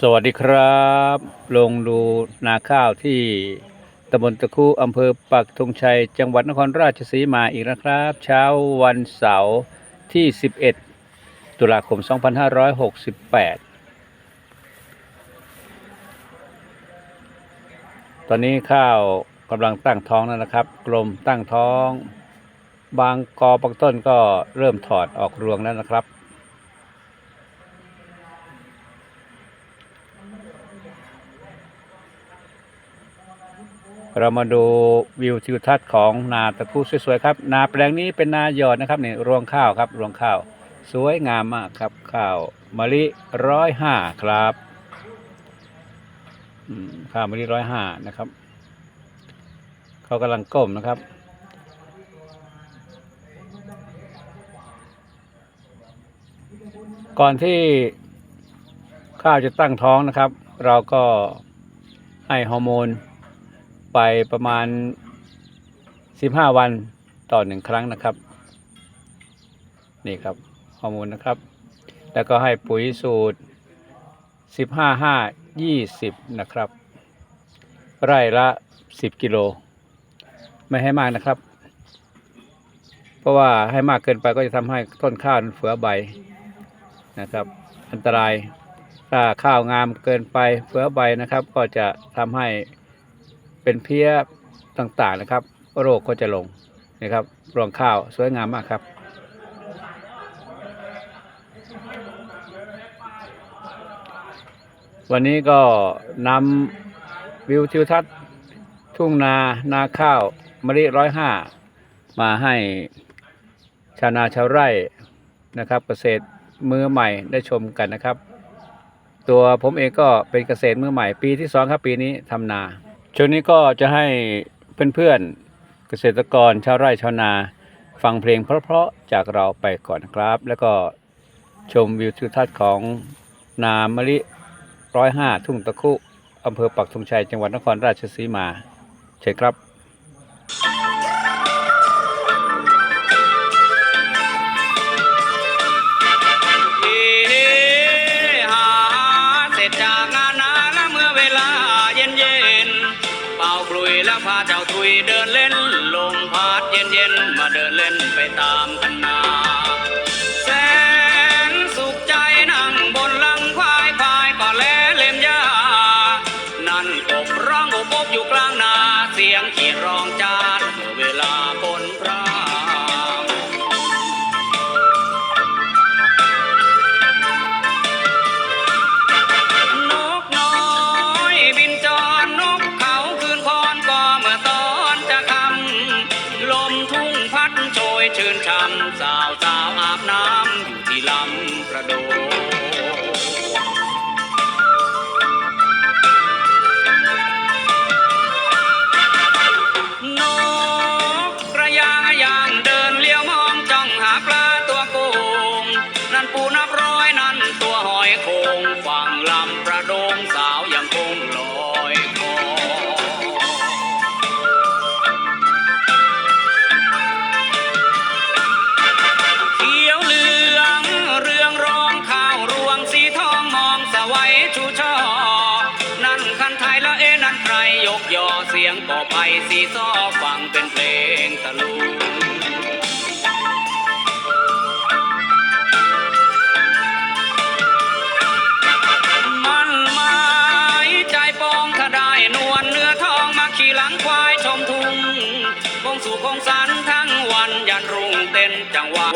สวัสดีครับ ลงดูนาข้าวที่ตำบลตะคุอำเภอปักธงชัย จังหวัดนครราชสีมาอีกนะครับ เช้าวันเสาร์ที่ 11 ตุลาคม 2568 ตอนนี้ข้าวกำลังตั้งท้องแล้วนะครับ กลมตั้งท้อง บางกอบางต้นก็เริ่มถอดออกรวงแล้วนะครับ เรามาดูวิวทิวทัศน์ของนาตะคุสวยๆครับนาแปลงนี้เป็นนาหยอดนะครับเนี่ยรวงข้าวครับรวงข้าว สวยงามมากครับข้าวมะลิร้อยห้าครับข้าวมะลิร้อยห้านะครับเขากำลังก้มนะครับ ก่อนที่ข้าวจะตั้งท้องนะครับ เราก็ให้ฮอร์โมนไปประมาณ 15 วันต่อหนึ่งครั้งนะครับ นี่ครับฮอร์โมนนะครับ แล้วก็ให้ปุ๋ยสูตร 15 5 20 นะครับ ไร่ละ 10 กิโล ไม่ให้มากนะครับ เพราะว่าให้มากเกินไปก็จะทำให้ต้นข้าวมันเฟือใบนะครับ อันตราย ถ้าข้าวงามเกินไปเฟือใบนะครับ ก็จะทำให้เป็นเพี้ยต่างๆนะครับ โรคก็จะลงนะครับรวงข้าวสวยงามมากครับวันนี้ก็นำวิวทิวทัศน์ ทุ่งนานาข้าวมะลิร้อยห้ามาให้ชาวนาชาวไร่นะครับ เกษตรมือใหม่ได้ชมกันนะครับ ตัวผมเองก็เป็นเกษตรมือใหม่ปีที่สองครับปีนี้ทำนา ช่วงนี้ก็จะให้เพื่อนๆเกษตรกรชาวไร่ชาวนา ฟังเพลงเพราะๆจากเราไปก่อนครับ แล้วก็ชมวิวทิวทัศน์ของนามะลิร้อยห้าทุ่งตะคุอำเภอปักธงชัยจังหวัดนครราชสีมา เชิญครับ นเล่นลมพัดเย็นเย็นๆมาเดินเล่นไปตามกันน ทุ่งพัดโชยเชื่นช่ำสาวสาวอาบน้ำอยู่ที่ลำกระโดนกกระยางยางเดินเลี้ยวมองจ้องหาปลาตัวโกงนั่นปูนับร้อยนั่นตัวหอยโคงฝั่งลำประโดงสาว ยกยอเสียงก่อไผ่สีซ้อฟังเป็นเพลงตะลุงมันหมายใจปองถ้าได้นวลเนื้อทองมาขี่หลังควายชมทุ่งคงสู่คงสันทั้งวันยันรุ่งเต้นจังหวะ